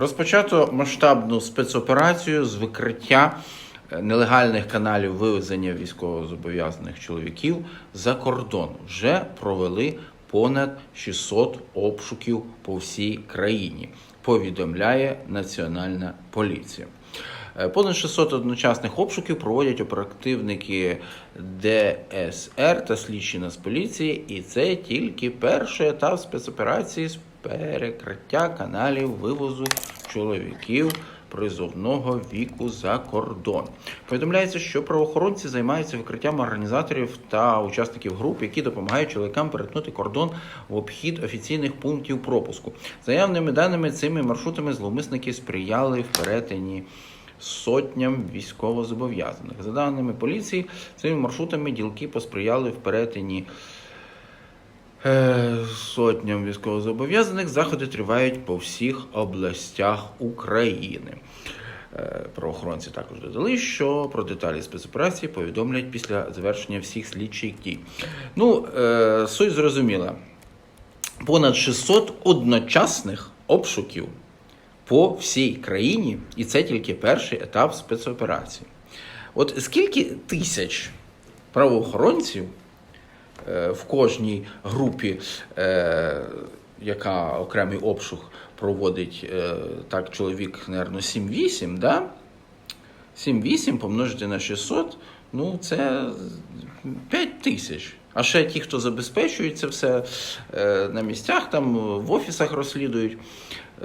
Розпочато масштабну спецоперацію з викриття е, нелегальних каналів вивезення військовозобов'язаних чоловіків за кордон. Вже провели понад 600 обшуків по всій країні. Повідомляє Національна поліція. Е, Понад 600 одночасних обшуків проводять оперативники ДСР та слідчі Нацполіції, і це тільки перший етап спецоперації з перекриття каналів вивозу чоловіків призовного віку за кордон. Повідомляється, що правоохоронці займаються викриттям організаторів та учасників груп, які допомагають чоловікам перетнути кордон в обхід офіційних пунктів пропуску. За явними даними, цими маршрутами зловмисники сприяли в перетині сотням військовозобов'язаних. За даними поліції, цими маршрутами ділки посприяли в перетині сотням військовозобов'язаних. Заходи тривають по всіх областях України. Е, Правоохоронці також додали, що про деталі спецоперації повідомлять після завершення всіх слідчих дій. Ну, е, суть зрозуміла. Понад 600 одночасних обшуків по всій країні, і це тільки перший етап спецоперації. От скільки тисяч правоохоронців е, в кожній групі, е, яка окремий обшук проводить е, так, чоловік, мабуть, 7-8, да? 7-8 помножити на 600, ну це 5 тисяч. А ще ті, хто забезпечує це все е, на місцях, там в офісах розслідують.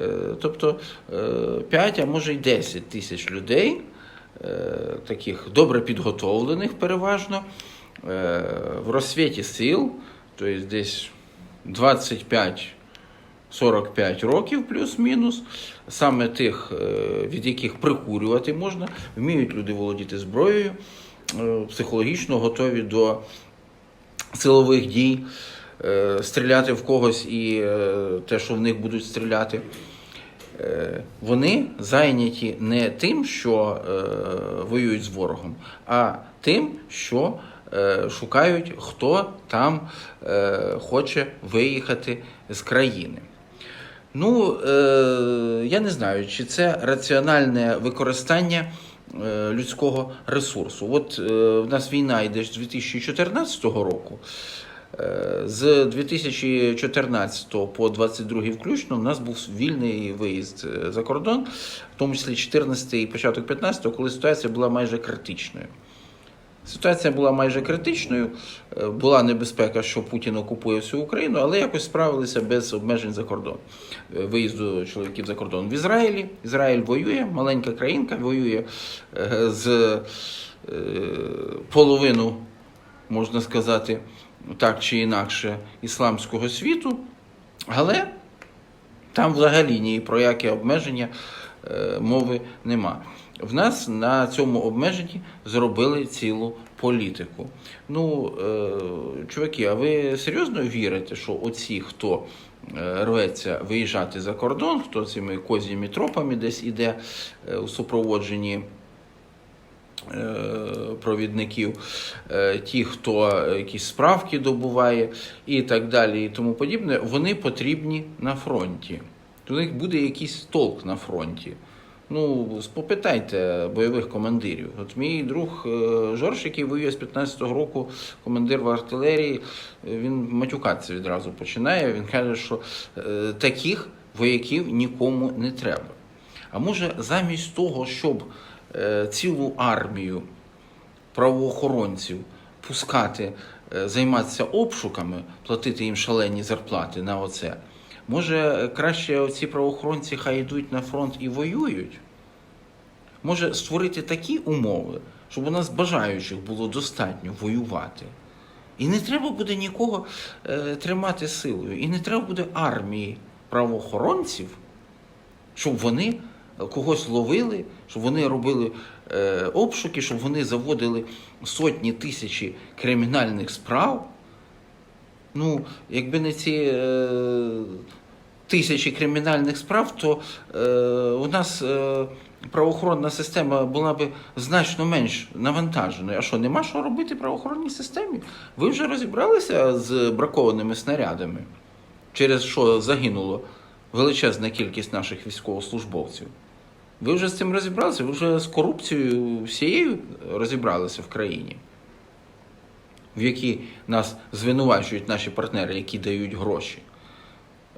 Е, тобто е, 5, а може й 10 тисяч людей, е, таких добре підготовлених переважно, е, в розсвіті сил, тобто десь 25 45 років плюс-мінус, саме тих, е, від яких прикурювати можна, вміють люди володіти зброєю, е, психологічно готові до силових дій, е, стріляти в когось і те, що в них будуть стріляти. Вони зайняті не тим, що воюють з ворогом, а тим, що шукають, хто там е, хоче виїхати з країни. Ну, е, я не знаю, чи це раціональне використання е, людського ресурсу. От е, в нас війна йде з 2014 року. Е, З 2014 по 22 включно в нас був вільний виїзд е, за кордон, в тому числі 14 і початок 15, коли ситуація була майже критичною. Ситуація була майже критичною. Е, Була небезпека, що Путін окупує всю Україну, але якось справилися без обмежень за кордон. Е, Виїзду чоловіків за кордон в Ізраїлі. Ізраїль воює, маленька країнка воює е, з половину, можна сказати, так чи інакше, ісламського світу. Але там взагалі ні про яке обмеження мови нема. В нас на цьому обмеженні зробили цілу політику. Ну, е, чуваки, а ви серйозно вірите, що оці, хто е, рветься виїжджати за кордон, хто цими козіми тропами десь іде е, у супроводженні провідників, ті, хто якісь справки добуває і так далі, і тому подібне, вони потрібні на фронті. У них буде якийсь толк на фронті. Ну, попитайте бойових командирів. От мій друг е, Жорж, який воює з 15-го року, командир в артилерії, е, він матюкатися відразу починає. Він каже, що е, таких вояків нікому не треба. А може, замість того, щоб цілу армію правоохоронців пускати, займатися обшуками, платити їм шалені зарплати на оце. Може, краще ці правоохоронці хай йдуть на фронт і воюють? Може створити такі умови, щоб у нас бажаючих було достатньо воювати. І не треба буде нікого е, тримати силою. І не треба буде армії правоохоронців, щоб вони когось ловили, щоб вони робили е, обшуки, щоб вони заводили сотні тисячі кримінальних справ. Ну, якби не ці е, тисячі кримінальних справ, то е, у нас е, правоохоронна система була б значно менш навантаженою. А що, нема що робити правоохоронній системі? Ви вже розібралися з бракованими снарядами, через що загинуло величезна кількість наших військовослужбовців. Ви вже з цим розібралися? Ви вже з корупцією всією розібралися в країні, в якій нас звинувачують наші партнери, які дають гроші.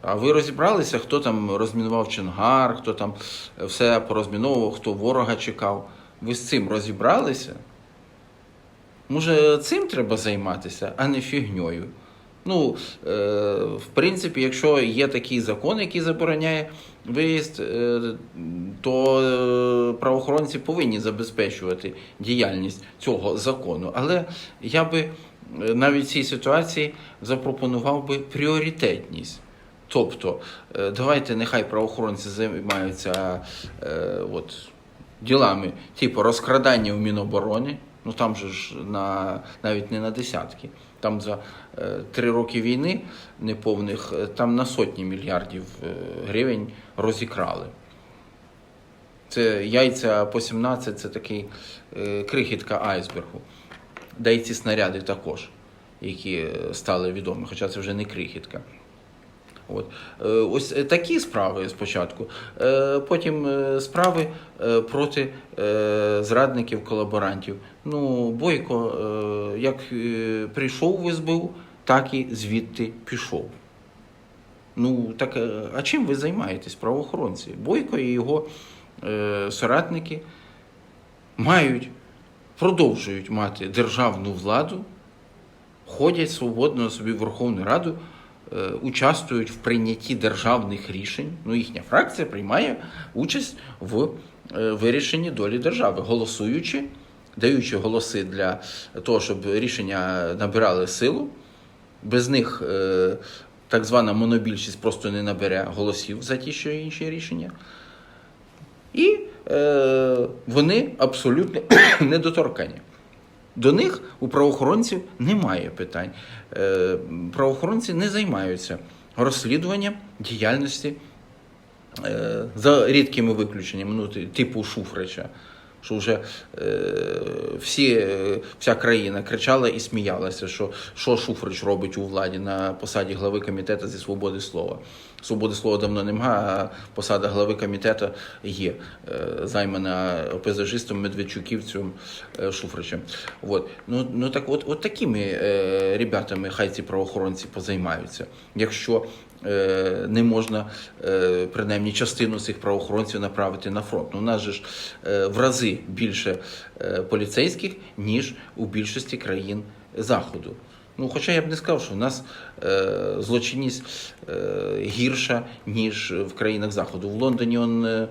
А ви розібралися, хто там розмінував Чонгар, хто там все порозміновував, хто ворога чекав. Ви з цим розібралися? Може, цим треба займатися, а не фігньою. Ну, е, в принципі, якщо є такий закон, який забороняє виїзд, е, то е, правоохоронці повинні забезпечувати діяльність цього закону. Але я би е, навіть в цій ситуації запропонував би пріоритетність. Тобто, е, давайте нехай правоохоронці займаються е, от, ділами, типу розкрадання в Міноборони. Ну там же ж на навіть не на десятки. Там за е, три роки війни неповних, е, там на сотні мільярдів е, гривень розікрали. Це яйця по 17 це такий е, крихітка айсбергу. Да й ці снаряди також, які стали відомі, хоча це вже не крихітка. От. Е, Ось е, такі справи спочатку. Е, Потім справи проти зрадників, колаборантів. Ну, Бойко, як прийшов в СБУ, так і звідти пішов. Ну, так, а чим ви займаєтесь, правоохоронці? Бойко і його соратники мають, продовжують мати державну владу, ходять свободно собі в Верховну Раду, участвують в прийнятті державних рішень. Ну, їхня фракція приймає участь в е, вирішенні долі держави, голосуючи, даючи голоси для того, щоб рішення набирали силу. Без них е, так звана монобільшість просто не набере голосів за ті, що інші рішення. І е, вони абсолютно недоторкані. До них у правоохоронців немає питань. Е, правоохоронці не займаються розслідуванням діяльності е, за рідкими виключеннями, ну, типу Шуфрича. Що вже е, всі, е, вся країна кричала і сміялася, що, що Шуфрич робить у владі на посаді глави комітету зі свободи слова. Свободи слова давно немає, а посада глави комітету є, е, займана пейзажистом Медведчуківцем е, Шуфричем. От. Ну, ну так от, от такими е, ребятами хай ці правоохоронці позаймаються. Якщо е, не можна е, принаймні частину цих правоохоронців направити на фронт. Ну, у нас же ж е, в рази більше е, поліцейських, ніж у більшості країн Заходу. Ну, хоча я б не сказав, що в нас е, злочинність е, гірша, ніж в країнах Заходу. В Лондоні он, е,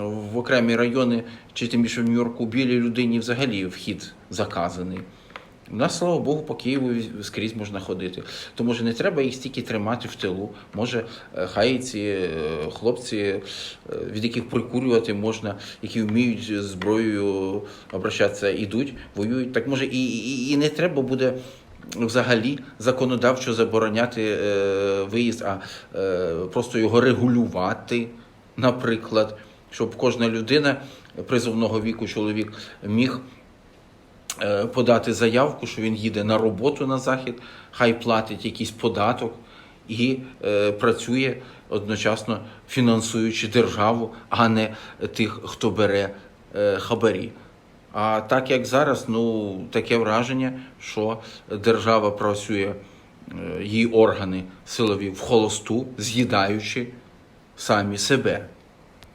в окремі райони, чи тим більше в Нью-Йорку, білій людині взагалі вхід заказаний. У нас, слава Богу, по Києву скрізь можна ходити. То може не треба їх стільки тримати в тилу. Може, е, хай ці е, хлопці, е, від яких прикурювати можна, які вміють зброєю обращатися, ідуть, воюють. Так може і, і, і не треба буде. Взагалі законодавчо забороняти е, виїзд, а е, просто його регулювати, наприклад, щоб кожна людина призовного віку чоловік міг подати заявку, що він їде на роботу на захід, хай платить якийсь податок і е, працює одночасно фінансуючи державу, а не тих, хто бере е, хабарі. А так як зараз, ну таке враження, що держава працює, е, її органи силові в холосту, з'їдаючи самі себе.